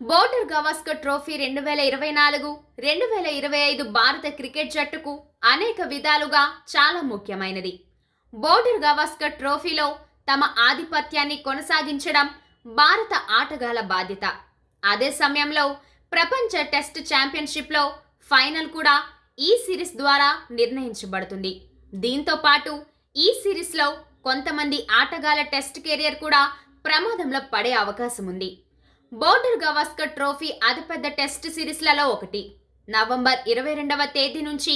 Border Gavaskar trophy రెండు వేల ఇరవై నాలుగు రెండు వేల ఇరవై ఐదు భారత క్రికెట్ జట్టుకు అనేక విధాలుగా చాలా ముఖ్యమైనది. బోర్డర్ గవాస్కర్ ట్రోఫీలో తమ ఆధిపత్యాన్ని కొనసాగించడం భారత ఆటగాళ్ళ బాధ్యత. అదే సమయంలో ప్రపంచ టెస్ట్ ఛాంపియన్షిప్లో ఫైనల్ కూడా ఈ సిరీస్ ద్వారా నిర్ణయించబడుతుంది. దీంతో పాటు ఈ సిరీస్లో కొంతమంది ఆటగాళ్ళ టెస్ట్ కెరియర్ కూడా ప్రమాదంలో పడే అవకాశం ఉంది బోర్డర్ గవాస్కర్ ట్రోఫీ అతిపెద్ద టెస్ట్ సిరీస్లలో ఒకటి. నవంబర్ ఇరవై రెండవ తేదీ నుంచి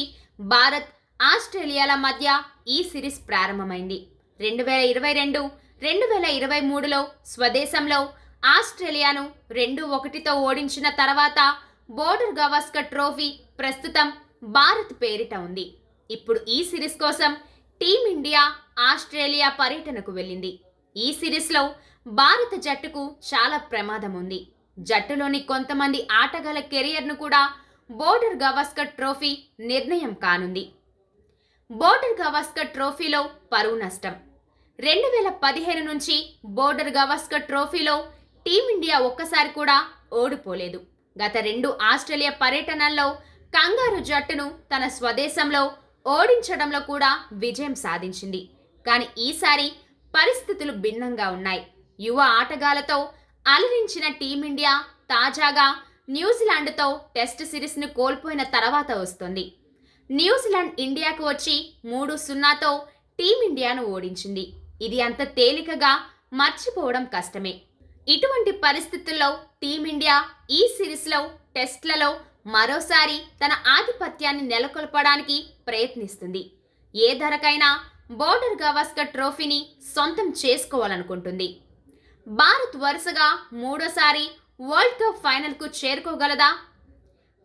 భారత్ ఆస్ట్రేలియాల మధ్య ఈ సిరీస్ ప్రారంభమైంది. రెండు వేల ఇరవై రెండు రెండు వేల ఇరవై మూడులో స్వదేశంలో ఆస్ట్రేలియాను రెండు ఒకటితో ఓడించిన తర్వాత బోర్డర్ గవాస్కర్ ట్రోఫీ ప్రస్తుతం భారత్ పేరిట ఉంది. ఇప్పుడు ఈ సిరీస్ కోసం టీమిండియా ఆస్ట్రేలియా పర్యటనకు వెళ్ళింది. ఈ సిరీస్లో భారత జట్టుకు చాలా ప్రమాదం ఉంది జట్టులోని కొంతమంది ఆటగాళ్ళ కెరియర్ను కూడా బోర్డర్ గవాస్కర్ ట్రోఫీ నిర్ణయం కానుంది. బోర్డర్ గవాస్కర్ ట్రోఫీలో పరువు నష్టం. రెండు వేల పదిహేను నుంచి బోర్డర్ గవాస్కర్ ట్రోఫీలో టీమిండియా ఒక్కసారి కూడా ఓడిపోలేదు. గత రెండు ఆస్ట్రేలియా పర్యటనల్లో కంగారు జట్టును తన స్వదేశంలో ఓడించడంలో కూడా విజయం సాధించింది. కానీ ఈసారి పరిస్థితులు భిన్నంగా ఉన్నాయి. యువ ఆటగాళ్ళతో అలరించిన టీమిండియా తాజాగా న్యూజిలాండ్తో టెస్ట్ సిరీస్ను కోల్పోయిన తర్వాత వస్తుంది. న్యూజిలాండ్ ఇండియాకు వచ్చి మూడు సున్నాతో టీమిండియాను ఓడించింది. ఇది అంత తేలికగా మర్చిపోవడం కష్టమే. ఇటువంటి పరిస్థితుల్లో టీమిండియా ఈ సిరీస్లో టెస్ట్లలో మరోసారి తన ఆధిపత్యాన్ని నెలకొల్పడానికి ప్రయత్నిస్తుంది. ఏ ధరకైనా బోర్డర్ గవాస్కర్ ట్రోఫీని సొంతం చేసుకోవాలనుకుంటుంది. భారత్ వరుసగా మూడోసారి వరల్డ్ కప్ ఫైనల్కు చేరుకోగలదా?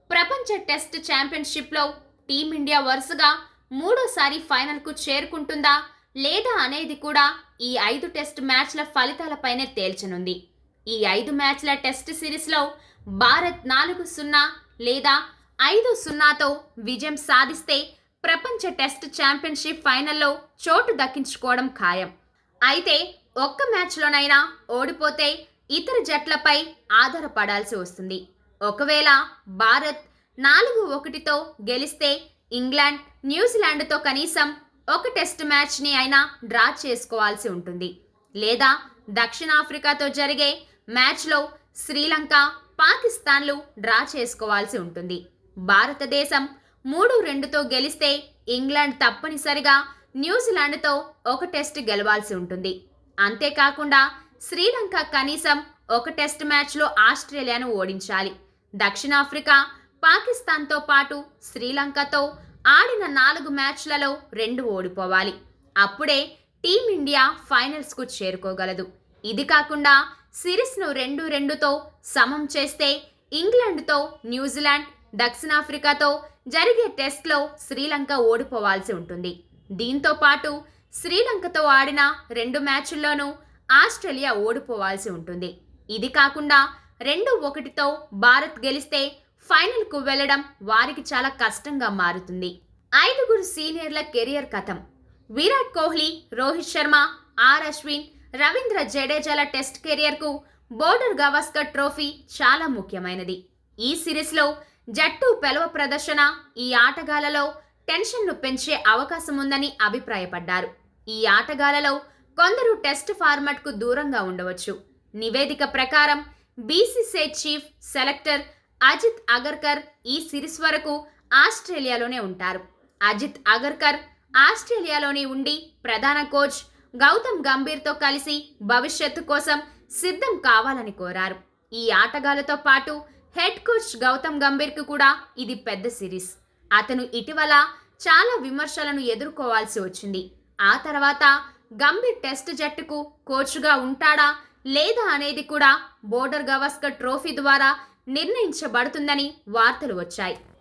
ప్రపంచ టెస్ట్ ఛాంపియన్షిప్లో టీమిండియా వరుసగా మూడోసారి ఫైనల్కు చేరుకుంటుందా లేదా అనేది కూడా ఈ ఐదు టెస్ట్ మ్యాచ్ల ఫలితాలపైనే తేల్చనుంది. ఈ ఐదు మ్యాచ్ల టెస్ట్ సిరీస్లో భారత్ నాలుగు సున్నా లేదా ఐదు సున్నాతో విజయం సాధిస్తే ప్రపంచ టెస్ట్ ఛాంపియన్షిప్ ఫైనల్లో చోటు దక్కించుకోవడం ఖాయం. అయితే ఒక్క మ్యాచ్లోనైనా ఓడిపోతే ఇతర జట్లపై ఆధారపడాల్సి వస్తుంది. ఒకవేళ భారత్ నాలుగు ఒకటితో గెలిస్తే ఇంగ్లాండ్ న్యూజిలాండ్తో కనీసం ఒక టెస్ట్ మ్యాచ్ని అయినా డ్రా చేసుకోవాల్సి ఉంటుంది. లేదా దక్షిణాఫ్రికాతో జరిగే మ్యాచ్లో శ్రీలంక పాకిస్తాన్లు డ్రా చేసుకోవాల్సి ఉంటుంది. భారతదేశం మూడు రెండుతో గెలిస్తే ఇంగ్లాండ్ తప్పనిసరిగా న్యూజిలాండ్తో ఒక టెస్ట్ గెలవాల్సి ఉంటుంది. అంతేకాకుండా శ్రీలంక కనీసం ఒక టెస్ట్ మ్యాచ్లో ఆస్ట్రేలియాను ఓడించాలి. దక్షిణాఫ్రికా పాకిస్తాన్తో పాటు శ్రీలంకతో ఆడిన నాలుగు మ్యాచ్లలో రెండు ఓడిపోవాలి. అప్పుడే టీమిండియా ఫైనల్స్కు చేరుకోగలదు. ఇది కాకుండా సిరీస్ను రెండు రెండుతో సమం చేస్తే ఇంగ్లాండ్తో న్యూజిలాండ్ దక్షిణాఫ్రికాతో జరిగే టెస్ట్లో శ్రీలంక ఓడిపోవాల్సి ఉంటుంది. దీంతో పాటు శ్రీలంకతో ఆడిన రెండు మ్యాచ్ల్లోనూ ఆస్ట్రేలియా ఓడిపోవాల్సి ఉంటుంది. ఇది కాకుండా రెండు ఒకటితో భారత్ గెలిస్తే ఫైనల్కు వెళ్ళడం వారికి చాలా కష్టంగా మారుతుంది. ఐదుగురు సీనియర్ల కెరియర్ కథం. విరాట్ కోహ్లీ రోహిత్ శర్మ ఆర్ అశ్విన్ రవీంద్ర జడేజాల టెస్ట్ కెరియర్కు బోర్డర్ గవాస్కర్ ట్రోఫీ చాలా ముఖ్యమైనది. ఈ సిరీస్లో జట్టు పెలవ ప్రదర్శన ఈ ఆటగాళ్ళలో టెన్షన్ను పెంచే అవకాశం ఉందని అభిప్రాయపడ్డారు. ఈ ఆటగాళ్ళలో కొందరు టెస్ట్ ఫార్మాట్కు దూరంగా ఉండవచ్చు. నివేదిక ప్రకారం BCCI chief selector Ajit Agarkar ఈ సిరీస్ వరకు ఆస్ట్రేలియాలోనే ఉంటారు. అజిత్ అగర్కర్ ఆస్ట్రేలియాలోనే ఉండి ప్రధాన కోచ్ గౌతమ్ గంభీర్తో కలిసి భవిష్యత్తు కోసం సిద్ధం కావాలని కోరారు. ఈ ఆటగాళ్ళతో పాటు హెడ్ కోచ్ గౌతమ్ గంభీర్కు కూడా ఇది పెద్ద సిరీస్. అతను ఇటీవల చాలా విమర్శలను ఎదుర్కోవాల్సి వచ్చింది. ఆ తర్వాత గంభీర్ టెస్ట్ జట్టుకు కోచ్గా ఉంటాడా లేదా అనేది కూడా బోర్డర్ గవస్కర్ ట్రోఫీ ద్వారా నిర్ణయించబడుతుందని వార్తలు వచ్చాయి.